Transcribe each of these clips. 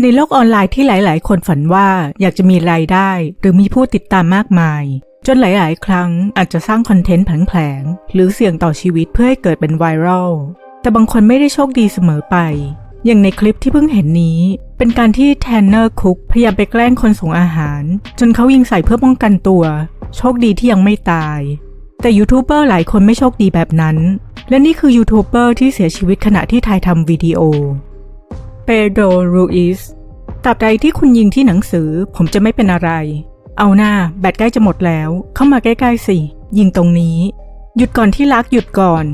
ในโลกออนไลน์ที่หลาย ๆ คนฝันว่าอยากจะมีรายได้ หรือมีผู้ติดตามมากมาย จนหลาย ๆ ครั้งอาจจะสร้างคอนเทนต์แผลงๆหรือเสี่ยงต่อชีวิตเพื่อให้เกิดเป็นไวรัลแต่บางคนไม่ได้โชคดีเสมอไป อย่างในคลิปที่เพิ่งเห็นนี้ เป็นการที่แทนเนอร์คุกพยายามไปแกล้งคนส่งอาหาร จนเขายิงใส่เพื่อป้องกันตัว โชคดีที่ยังไม่ตาย แต่ยูทูบเบอร์หลายคนไม่โชคดีแบบนั้น และนี่คือยูทูบเบอร์ที่เสียชีวิตขณะที่ถ่ายทำวิดีโอ เปโดรรูอิสตราบใดที่คุณยิงที่หนังสือ ผมจะไม่เป็นอะไร เอาหน้าแบตใกล้จะหมดแล้ว เข้ามาใกล้ๆสิ ยิงตรงนี้ หยุดก่อนที่รักหยุดก่อน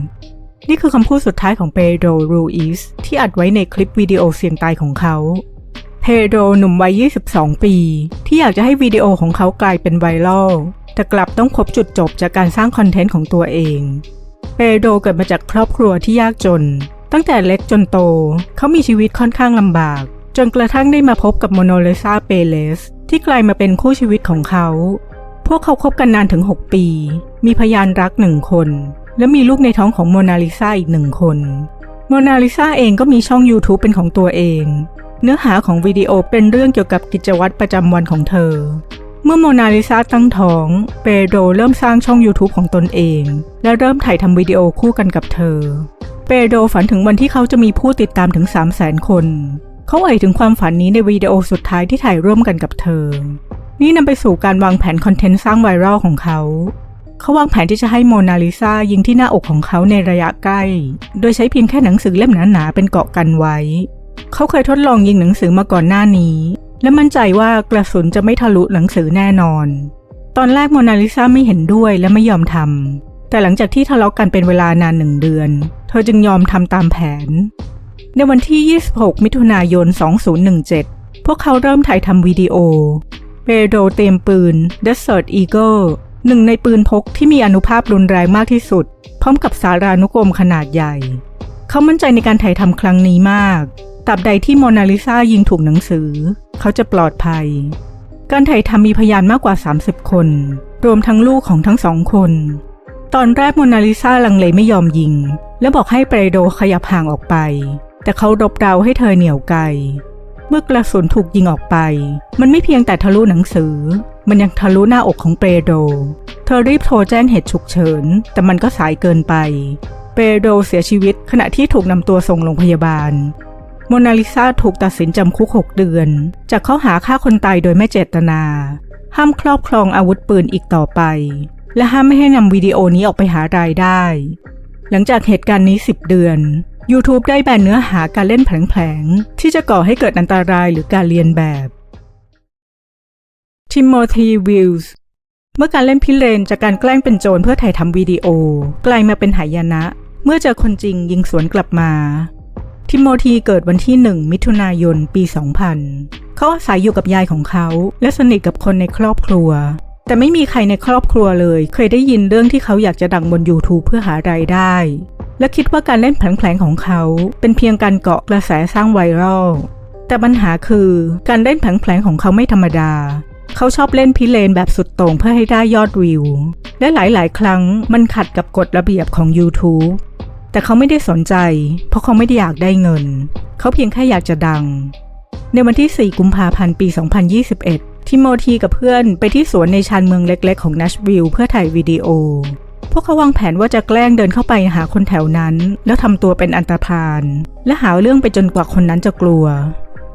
นี่คือคำพูดสุดท้ายของเปโดรรูอิสที่อัดไว้ในคลิปวิดีโอเสียงตายของเขาเพโดรหนุ่มวัย 22 ปี ที่อยากจะให้วิดีโอของเขากลายเป็นไวรัล แต่กลับต้องพบจุดจบจากการสร้างคอนเทนต์ของตัวเอง เปโดเกิดมาจากครอบครัวที่ยากจน ตั้งแต่เล็กจนโต เขามีชีวิตค่อนข้างลำบาก จนกระทั่งได้มาพบกับโมโนเลซาเปเลสที่กลายมาเป็นคู่ชีวิตของเขา พวกเขาคบกันนานถึง 6 ปี มีพยานรักหนึ่งคน และมีลูกในท้องของโมนาลิซาอีกหนึ่งคนโมนาลิซาเองก็มีช่อง YouTube เป็นของตัวเอง เนื้อหาของวิดีโอเป็นเรื่องเกี่ยวกับกิจวัตรประจำวันของเธอ มื่อโมนาลิซาตั้งท้อง เปโดรเริ่มสร้างช่อง YouTube ของตนเอง และเริ่มถ่ายทำวิดีโอคู่กันกับเธอ เปโดรฝันถึงวันที่เขาจะมีผู้ติดตามถึง 3 0 0 0 0 0คน เขาเอ่ยถึงความฝันนี้ในวิดีโอสุดท้ายที่ถ่ายร่วมกันกับเธอ นี่นำไปสู่การวางแผนคอนเทนต์สร้างไวรัลของเขาเขาวางแผนที่จะให้โมนาลิซายิงที่หน้าอกของเขาในระยะใกล้ โดยใช้เพียงแค่หนังสือเล่มหนาๆเป็นเกาะกันไว้ เขาเคยทดลองยิงหนังสือมาก่อนหน้านี้ และมั่นใจว่ากระสุนจะไม่ทะลุหนังสือแน่นอน ตอนแรกโมนาลิซาไม่เห็นด้วยและไม่ยอมทำ แต่หลังจากที่ทะเลาะกันเป็นเวลานานหนึ่งเดือน เธอจึงยอมทำตามแผน ในวันที่ 26 มิถุนายน 2017 พวกเขาเริ่มถ่ายทำวิดีโอเปโดเตรียมปืน Desert Eagle หนึ่งในปืนพกที่มีอนุภาพรุนแรงมากที่สุด พร้อมกับสารานุกรมขนาดใหญ่ เขามั่นใจในการถ่ายทำครั้งนี้มาก ตราบใดที่โมนาลิซายิงถูกหนังสือ เขาจะปลอดภัย การถ่ายทำมีพยานมากกว่า 30 คน รวมทั้งลูกของทั้งสองคน ตอนแรกโมนาลิซาลังเลไม่ยอมยิง และบอกให้เปโดขยับห่างออกไป แต่เขารบเร้าให้เธอเหนี่ยวไกลเมื่อกระสุนถูกยิงออกไป มันไม่เพียงแต่ทะลุหนังสือ มันยังทะลุหน้าอกของเปโด เธอรีบโทรแจ้งเหตุฉุกเฉิน แต่มันก็สายเกินไป เปโดเสียชีวิตขณะที่ถูกนำตัวส่งโรงพยาบาล โมนาลิซาถูกตัดสินจำคุก 6 เดือน จากข้อหาฆ่าคนตายโดยไม่เจตนา ห้ามครอบครองอาวุธปืนอีกต่อไป และห้ามไม่ให้นำวิดีโอนี้ออกไปหารายได้ หลังจากเหตุการณ์นี้ 10 เดือน YouTube ได้แบนเนื้อหาการเล่นแผลงๆ ที่จะก่อให้เกิดอันตรายหรือการเรียนแบบทิโมธีวิลส์เมื่อการเล่นพิเรนจากการแกล้งเป็นโจรเพื่อถ่ายทำวิดีโอ กลายมาเป็นหายนะ เมื่อเจอคนจริงยิงสวนกลับมา ทิโมธีเกิดวันที่ 1 มิถุนายน ปี 2000 เขาอาศัยอยู่กับยายของเขา และสนิทกับคนในครอบครัว แต่ไม่มีใครในครอบครัวเลย เคยได้ยินเรื่องที่เขาอยากจะดังบน YouTube เพื่อหารายได้ และคิดว่าการเล่นแผลงๆของเขา เป็นเพียงการเกาะกระแสสร้างไวรัล แต่ปัญหาคือการเล่นแผลงๆของเขาไม่ธรรมดา เขาชอบเล่นพิเรนแบบสุดโต่งเพื่อให้ได้ยอดวิว และหลายๆ ครั้งมันขัดกับกฎระเบียบของ YouTube แต่เขาไม่ได้สนใจ เพราะเขาไม่ได้อยากได้เงิน เขาเพียงแค่อยากจะดัง ในวันที่ 4 กุมภาพันธ์ปี 2021 ทิโมธีกับเพื่อนไปที่สวนในชานเมืองเล็กๆ ของนัชวิลเพื่อถ่ายวิดีโอ พวกเขาวางแผนว่าจะแกล้งเดินเข้าไปหาคนแถวนั้น แล้วทำตัวเป็นอันตรพานและหาเรื่องไปจนกว่าคนนั้นจะกลัว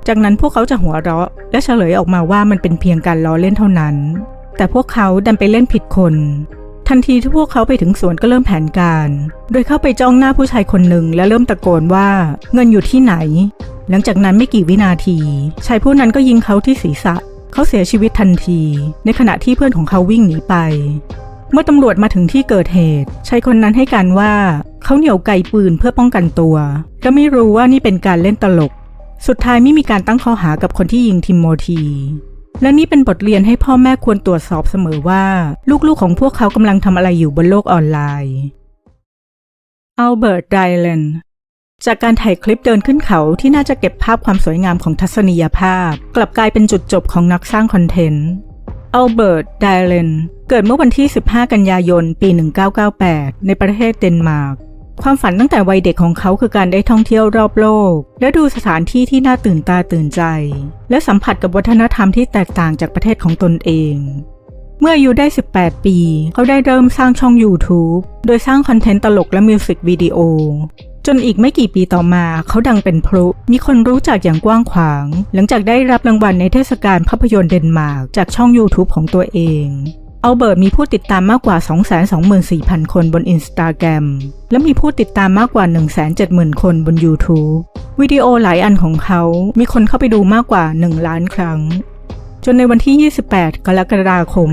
จากนั้นพวกเขาจะหัวเราะ และเฉลยออกมาว่ามันเป็นเพียงการล้อเล่นเท่านั้น แต่พวกเขาดันไปเล่นผิดคน ทันทีที่พวกเขาไปถึงสวนก็เริ่มแผนการ โดยเข้าไปจ้องหน้าผู้ชายคนหนึ่งและเริ่มตะโกนว่าเงินอยู่ที่ไหน หลังจากนั้นไม่กี่วินาที ชายผู้นั้นก็ยิงเขาที่ศีรษะ เขาเสียชีวิตทันที ในขณะที่เพื่อนของเขาวิ่งหนีไป เมื่อตำรวจมาถึงที่เกิดเหตุชายคนนั้นให้การว่าเขาเหนี่ยวไกปืนเพื่อป้องกันตัวและไม่รู้ว่านี่เป็นการเล่นตลก สุดท้ายไม่มีการตั้งข้อหากับคนที่ยิงทิมโมธี และนี่เป็นบทเรียนให้พ่อแม่ควรตรวจสอบเสมอว่า ลูกๆของพวกเขากำลังทำอะไรอยู่บนโลกออนไลน์อัลเบิร์ตไดเลนจากการถ่ายคลิปเดินขึ้นเขาที่น่าจะเก็บภาพความสวยงามของทัศนียภาพ กลับกลายเป็นจุดจบของนักสร้างคอนเทนต์อัลเบิร์ตไดเลนเกิดเมื่อวันที่ 15 กันยายน ปี 1998 ในประเทศเดนมาร์ก ความฝันตั้งแต่วัยเด็กของเขาคือการได้ท่องเที่ยวรอบโลก และดูสถานที่ที่น่าตื่นตาตื่นใจ และสัมผัสกับวัฒนธรรมที่แตกต่างจากประเทศของตนเอง เมื่ออายุได้ 18 ปี เขาได้เริ่มสร้างช่อง YouTube โดยสร้างคอนเทนต์ตลกและมิวสิกวิดีโอ จนอีกไม่กี่ปีต่อมา เขาดังเป็นพลุ มีคนรู้จักอย่างกว้างขวาง หลังจากได้รับรางวัลในเทศกาลภาพยนตร์เดนมาร์กจากช่อง YouTube ของตัวเอง อัลเบิร์ตมีผู้ติดตามมากกว่า 224,000 คนบนอินสตาแกรมและมีผู้ติดตามมากกว่า 170,000 คนบน YouTube วิดีโอหลายอันของเขามีคนเข้าไปดูมากกว่า 1 ล้านครั้ง จนในวันที่ 28 กรกฎาคม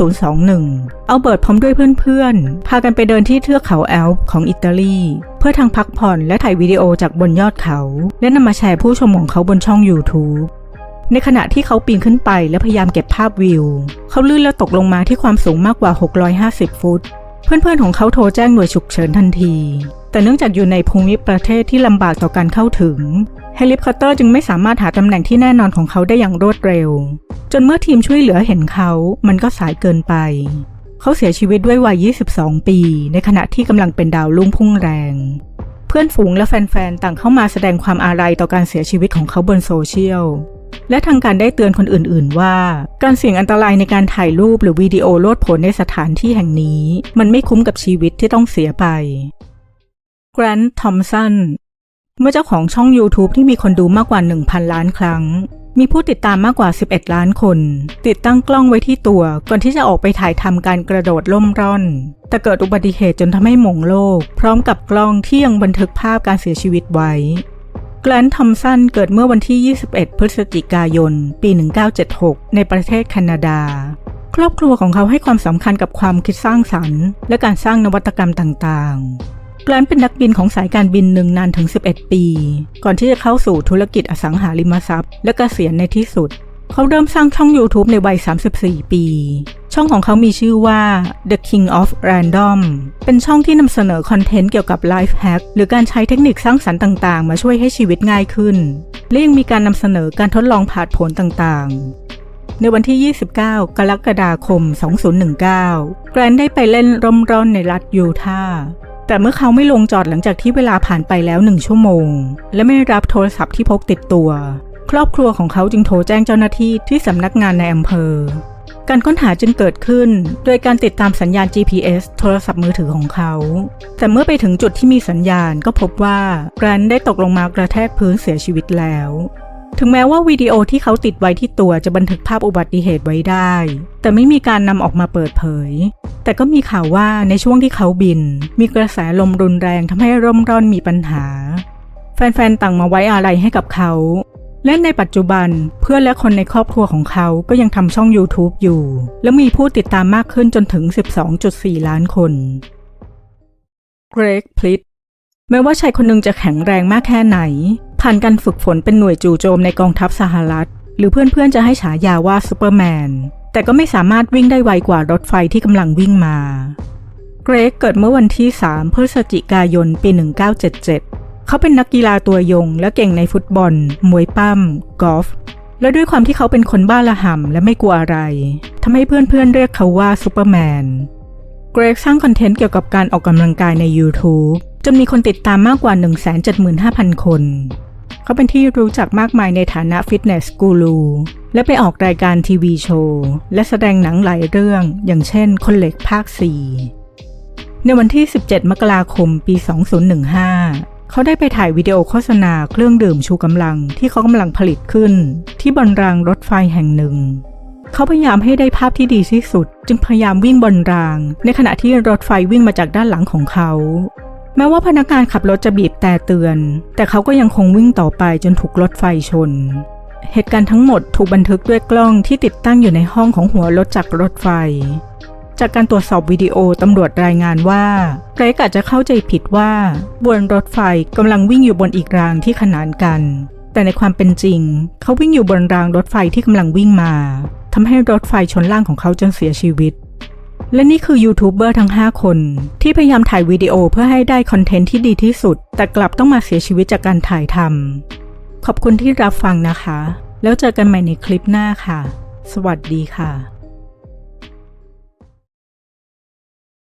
2021 อัลเบิร์ตพร้อมด้วยเพื่อนๆ พากันไปเดินที่เทือกเขาแอลป์ของอิตาลี เพื่อทางพักผ่อนและถ่ายวิดีโอจากบนยอดเขา และนำมาแชร์ผู้ชมของเขาบนช่อง YouTube ในขณะที่เขาปีนขึ้นไปและพยายามเก็บภาพวิว เขาลื่นแล้วตกลงมาที่ความสูงมากกว่า 650 ฟุต เพื่อนๆของเขาโทรแจ้งหน่วยฉุกเฉินทันที แต่เนื่องจากอยู่ในภูมิประเทศที่ลำบากต่อการเข้าถึงเฮลิคอปเตอร์จึงไม่สามารถหาตำแหน่งที่แน่นอนของเขาได้อย่างรวดเร็ว จนเมื่อทีมช่วยเหลือเห็นเขา มันก็สายเกินไป เขาเสียชีวิตด้วยวัย 22 ปี ในขณะที่กำลังเป็นดาวรุ่งพุ่งแรง เพื่อนฝูงและแฟนๆ ต่างเข้ามาแสดงความอาลัยต่อการเสียชีวิตของเขาบนโซเชียล และทางการได้เตือนคนอื่น ๆ ว่า การเสี่ยงอันตรายในการถ่ายรูปหรือวิดีโอโลดโผลในสถานที่แห่งนี้ มันไม่คุ้มกับชีวิตที่ต้องเสียไปแกรนท์ทอมสันเมื่อเจ้าของช่อง YouTube ที่มีคนดูมากกว่า 1,000 ล้านครั้ง มีผู้ติดตามมากกว่า 11 ล้านคน ติดตั้งกล้องไว้ที่ตัว ก่อนที่จะออกไปถ่ายทำการกระโดดล่มร่อน แต่เกิดอุบัติเหตุจนทำให้หมงโลก พร้อมกับกล้องที่ยังบันทึกภาพการเสียชีวิตไว้ แกลนทอมสันเกิดเมื่อวันที่ 21 พฤศจิกายน ปี 1976 ในประเทศแคนาดา ครอบครัวของเขาให้ความสำคัญกับความคิดสร้างสรรค์ และการสร้างนวัตกรรมต่างๆ แกลนเป็นนักบินของสายการบินหนึ่งนานถึง 11 ปี ก่อนที่จะเข้าสู่ธุรกิจอสังหาริมทรัพย์ และกะเกษียณในที่สุด เขาเริ่มสร้างช่อง YouTube ในวัย 34 ปี ช่องของเขามีชื่อว่า The King of Random เป็นช่องที่นำเสนอคอนเทนต์เกี่ยวกับ Life Hack หรือการใช้เทคนิคสร้างสรรค์ต่าง ๆ มาช่วยให้ชีวิตง่ายขึ้น และยังมีการนำเสนอการทดลองผ่าผลต่างๆในวันที่ 29 กรกฎาคม 2019 แกรนได้ไปเล่นร่มร่อนในรัฐยูทาห์แต่เมื่อเขาไม่ลงจอดหลังจากที่เวลาผ่านไปแล้วหนึ่งชั่วโมง และไม่รับโทรศัพท์ที่พกติดตัว รอบครัวของเขาจึงโทรแจ้งเจ้าหน้าที่ที่สำนักงานในอำเภอ การค้นหาจึงเกิดขึ้น โดยการติดตามสัญญาณ GPS โทรศัพท์มือถือของเขา แต่เมื่อไปถึงจุดที่มีสัญญาณก็พบว่าแกรนได้ตกลงมากระแทกพื้นเสียชีวิตแล้วถึงแม้ว่าวิดีโอที่เขาติดไว้ที่ตัวจะบันทึกภาพอุบัติเหตุไว้ได้ แต่ไม่มีการนำออกมาเปิดเผย แต่ก็มีข่าวว่าในช่วงที่เขาบิน มีกระแสลมรุนแรงทำให้ร่มร่อนมีปัญหา แฟนๆ ต่างมาไว้อาลัยให้กับเขา และในปัจจุบันเพื่อนและคนในครอบครัวของเขาก็ยังทำช่อง YouTube อยู่ และมีผู้ติดตามมากขึ้นจนถึง 12.4 ล้านคน เกรกพลิตแม้ว่าชายคนหนึ่งจะแข็งแรงมากแค่ไหน ผ่านการฝึกฝนเป็นหน่วยจู่โจมในกองทัพสหรัฐ หรือเพื่อนๆจะให้ฉายาว่าซูเปอร์แมน แต่ก็ไม่สามารถวิ่งได้ไวกว่ารถไฟที่กำลังวิ่งมา เกรกเกิดเมื่อวันที่ 3 พฤศจิกายน ปี 1977 เขาเป็นนักกีฬาตัวยง และเก่งในฟุตบอล มวยปั้ม กอล์ฟ และด้วยความที่เขาเป็นคนบ้าระห่ำและไม่กลัวอะไร ทำให้เพื่อนๆเรียกเขาว่าซูเปอร์แมน เกรกสร้างคอนเทนต์เกี่ยวกับการออกกำลังกายใน YouTube จนมีคนติดตามมากกว่า 175,000 คน เขาเป็นที่รู้จักมากมายในฐานะฟิตเนสกูรูและไปออกรายการทีวีโชว์ และแสดงหนังหลายเรื่อง อย่างเช่น คนเหล็กภาค 4 ในวันที่ 17 มกราคม ปี 2015 เขาได้ไปถ่ายวิดีโอโฆษณาเครื่องดื่มชูกำลังที่เขากำลังผลิตขึ้น ที่บนรางรถไฟแห่งหนึ่ง เขาพยายามให้ได้ภาพที่ดีที่สุด จึงพยายามวิ่งบนราง ในขณะที่รถไฟวิ่งมาจากด้านหลังของเขา แม้ว่าพนักงานขับรถจะบีบแต่เตือน แต่เขาก็ยังคงวิ่งต่อไปจนถูกรถไฟชน เหตุการณ์ทั้งหมดถูกบันทึกด้วยกล้องที่ติดตั้งอยู่ในห้องของหัวรถจักรรถไฟ จากการตรวจสอบวิดีโอตำรวจรายงานว่าเกรกอาจจะเข้าใจผิดว่าบนรถไฟกำลังวิ่งอยู่บนอีกรางที่ขนานกัน แต่ในความเป็นจริง เขาวิ่งอยู่บนรางรถไฟที่กำลังวิ่งมาทำให้รถไฟชนล่างของเขาจนเสียชีวิต และนี่คือยูทูบเบอร์ทั้ง 5 คน ที่พยายามถ่ายวิดีโอเพื่อให้ได้คอนเทนต์ที่ดีที่สุด แต่กลับต้องมาเสียชีวิตจากการถ่ายทำขอบคุณที่รับฟังนะคะ แล้วเจอกันใหม่ในคลิปหน้าค่ะ สวัสดีค่ะ